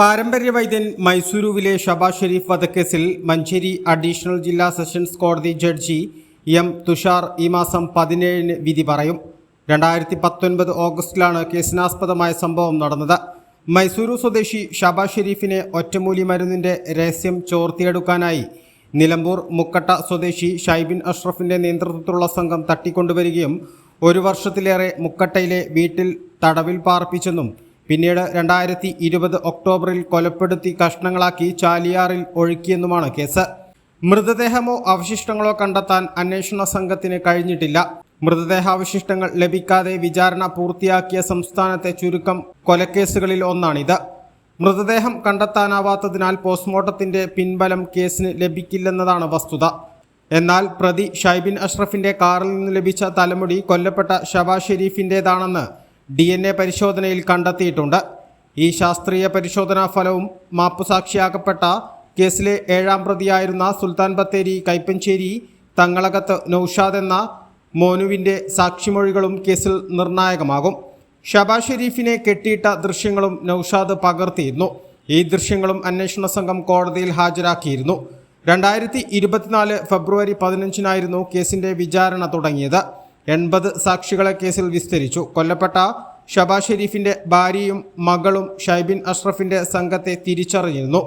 പാരമ്പര്യ വൈദ്യൻ മൈസൂരുവിലെ ഷബാ ഷെരീഫ് വധക്കേസിൽ മഞ്ചേരി അഡീഷണൽ ജില്ലാ സെഷൻസ് കോടതി ജഡ്ജി എം തുഷാർ ഈ മാസം പതിനേഴിന് വിധി പറയും. രണ്ടായിരത്തി പത്തൊൻപത് ഓഗസ്റ്റിലാണ് കേസിനാസ്പദമായ സംഭവം നടന്നത്. മൈസൂരു സ്വദേശി ഷബാ ഷെരീഫിനെ ഒറ്റമൂലി മരുന്നിന്റെ രഹസ്യം ചോർത്തിയെടുക്കാനായി നിലമ്പൂർ മുക്കട്ട സ്വദേശി ഷൈബിൻ അഷ്റഫിന്റെ നേതൃത്വത്തിലുള്ള സംഘം തട്ടിക്കൊണ്ടുവരികയും ഒരു വർഷത്തിലേറെ മുക്കട്ടയിലെ വീട്ടിൽ തടവിൽ പാർപ്പിച്ചെന്നും പിന്നീട് രണ്ടായിരത്തി ഇരുപത് ഒക്ടോബറിൽ കൊലപ്പെടുത്തി കഷ്ണങ്ങളാക്കി ചാലിയാറിൽ ഒഴുക്കിയെന്നുമാണ് കേസ്. മൃതദേഹമോ അവശിഷ്ടങ്ങളോ കണ്ടെത്താൻ അന്വേഷണ സംഘത്തിന് കഴിഞ്ഞിട്ടില്ല. മൃതദേഹാവശിഷ്ടങ്ങൾ ലഭിക്കാതെ വിചാരണ പൂർത്തിയാക്കിയ സംസ്ഥാനത്തെ ചുരുക്കം കൊലക്കേസുകളിൽ ഒന്നാണിത്. മൃതദേഹം കണ്ടെത്താനാവാത്തതിനാൽ പോസ്റ്റ്മോർട്ടത്തിന്റെ പിൻബലം കേസിന് ലഭിക്കില്ലെന്നതാണ് വസ്തുത. എന്നാൽ പ്രതി ഷൈബിൻ അഷ്റഫിന്റെ കാറിൽ നിന്ന് ലഭിച്ച തലമുടി കൊല്ലപ്പെട്ട ഷബാ ഷെരീഫിന്റേതാണെന്ന് ഡി എൻ എ പരിശോധനയിൽ കണ്ടെത്തിയിട്ടുണ്ട്. ഈ ശാസ്ത്രീയ പരിശോധനാ ഫലവും മാപ്പുസാക്ഷിയാക്കപ്പെട്ട കേസിലെ ഏഴാം പ്രതിയായിരുന്ന സുൽത്താൻ ബത്തേരി കൈപ്പഞ്ചേരി തങ്ങളകത്ത് നൌഷാദ് എന്ന മോനുവിന്റെ സാക്ഷിമൊഴികളും കേസിൽ നിർണായകമാകും. ഷബാസ് ഷെരീഫിനെ കെട്ടിയിട്ട ദൃശ്യങ്ങളും നൌഷാദ് പകർത്തിയിരുന്നു. ഈ ദൃശ്യങ്ങളും അന്വേഷണ സംഘം കോടതിയിൽ ഹാജരാക്കിയിരുന്നു. രണ്ടായിരത്തി ഇരുപത്തിനാല് ഫെബ്രുവരി പതിനഞ്ചിനായിരുന്നു കേസിന്റെ വിചാരണ തുടങ്ങിയത്. എൺപത് സാക്ഷികളെ കേസിൽ വിസ്തരിച്ചു. കൊല്ലപ്പെട്ട ഷബാ ഷെരീഫിന്റെ ഭാര്യയും മകളും ഷൈബിൻ അഷ്റഫിന്റെ സംഘത്തെ തിരിച്ചറിഞ്ഞിരുന്നു.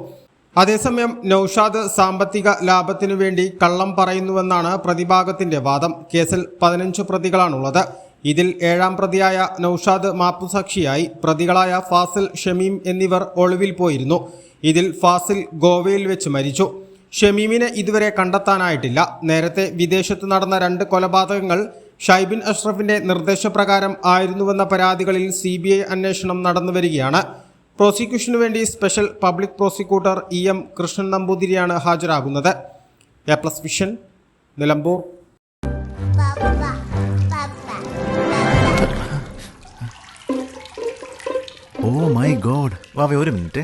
അതേസമയം നൌഷാദ് സാമ്പത്തിക ലാഭത്തിനു വേണ്ടി കള്ളം പറയുന്നുവെന്നാണ് പ്രതിഭാഗത്തിന്റെ വാദം. കേസിൽ പതിനഞ്ച് പ്രതികളാണുള്ളത്. ഇതിൽ ഏഴാം പ്രതിയായ നൌഷാദ് മാപ്പുസാക്ഷിയായി. പ്രതികളായ ഫാസിൽ ഷമീം എന്നിവർ ഒളിവിൽ പോയിരുന്നു. ഇതിൽ ഫാസിൽ ഗോവയിൽ വെച്ച് മരിച്ചു. ഷമീമിനെ ഇതുവരെ കണ്ടെത്താനായിട്ടില്ല. നേരത്തെ വിദേശത്ത് നടന്ന രണ്ട് കൊലപാതകങ്ങൾ ഷൈബിൻ അഷ്റഫിന്റെ നിർദ്ദേശപ്രകാരം ആയിരുന്നുവെന്ന പരാതികളിൽ സി ബി ഐ അന്വേഷണം നടന്നുവരികയാണ്. പ്രോസിക്യൂഷനു വേണ്ടി special public prosecutor E M Krishnan നമ്പൂതിരിയാണ് ഹാജരാകുന്നത്. A plus vision Nilambur. Oh my god വാവേ ഒരു minute.